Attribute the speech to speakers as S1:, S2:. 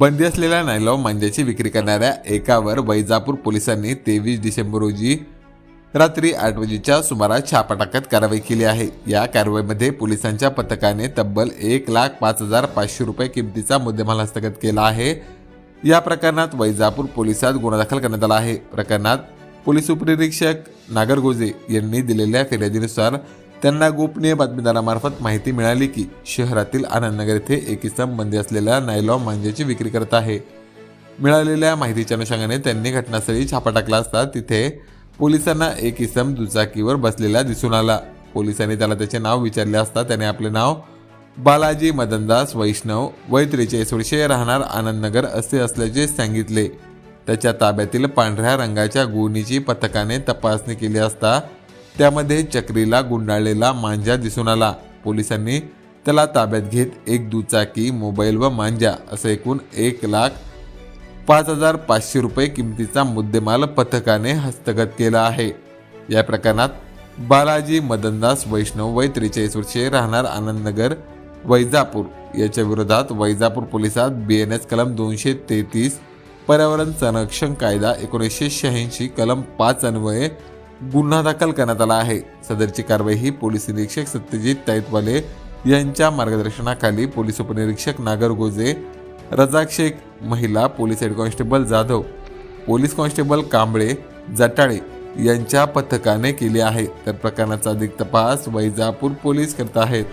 S1: बंदी असलेल्या नायलॉ मांजाची विक्री करणाऱ्या एकावर वैजापूर पोलिसांनी तेवीस डिसेंबर रोजी रात्री आठ वाजेच्या सुमारास छापा टाकत कारवाई केली आहे. या कारवाईमध्ये पोलिसांच्या पथकाने तब्बल एक लाख पाच हजार पाचशे रुपये किमतीचा मुद्देमाल हस्तगत केला आहे. या प्रकरणात वैजापूर पोलिसात गुन्हा दाखल करण्यात आला आहे. प्रकरणात पोलीस उपनिरीक्षक नागरगोजे यांनी दिलेल्या फिर्यादीनुसार त्यांना गोपनीय बातमीदारामार्फत माहिती मिळाली की शहरातील आनंदनगर येथे एक इसम बंदी असलेल्या नायलॉ मांजेची विक्री करत आहे. मिळालेल्या माहितीच्या अनुषंगाने त्यांनी घटनास्थळी छापा टाकला असता तिथे पोलिसांना एक इसम दुचाकीवर बसलेला दिसून आला. पोलिसांनी त्याला त्याचे नाव विचारले असता त्याने आपले नाव बालाजी मदनदास वैष्णव वय त्रेचाळीस वर्षे राहणार आनंदनगर असे असल्याचे सांगितले. त्याच्या ताब्यातील पांढऱ्या रंगाच्या गुणीची पथकाने तपासणी केली असता त्यामध्ये चक्रीला गुंडाळलेला मांजा दिसून आला. पोलिसांनी त्याला ताब्यात घेत एक दुचाकी मोबाईल व मांजा असं एकूण एक लाख पाच हजार पाचशे रुपये किमतीचा मुद्देमाल पथकाने हस्तगत केला आहे. या प्रकरणात बालाजी मदनदास वैष्णव वय त्रेचाळीस वर्षे राहणार आनंदनगर वैजापूर याच्या विरोधात वैजापूर पोलिसात बी एन एस कलम दोनशे तेहतीस पर्यावरण संरक्षण कायदा एकोणीसशे शहाऐंशी कलम पाच अन्वये गुन्हा दाखल करण्यात आला आहे. सदरची कारवाई ही पोलीस निरीक्षक सत्यजित ताईतवाले यांच्या मार्गदर्शनाखाली पोलीस उपनिरीक्षक नागर गोजे रजाक शेख महिला police head constable Jadhav police constable Kamble Jatale यांच्या पथकाने केली आहे. तर प्रकरणाचा अधिक तपास वैजापूर पोलीस करत आहेत.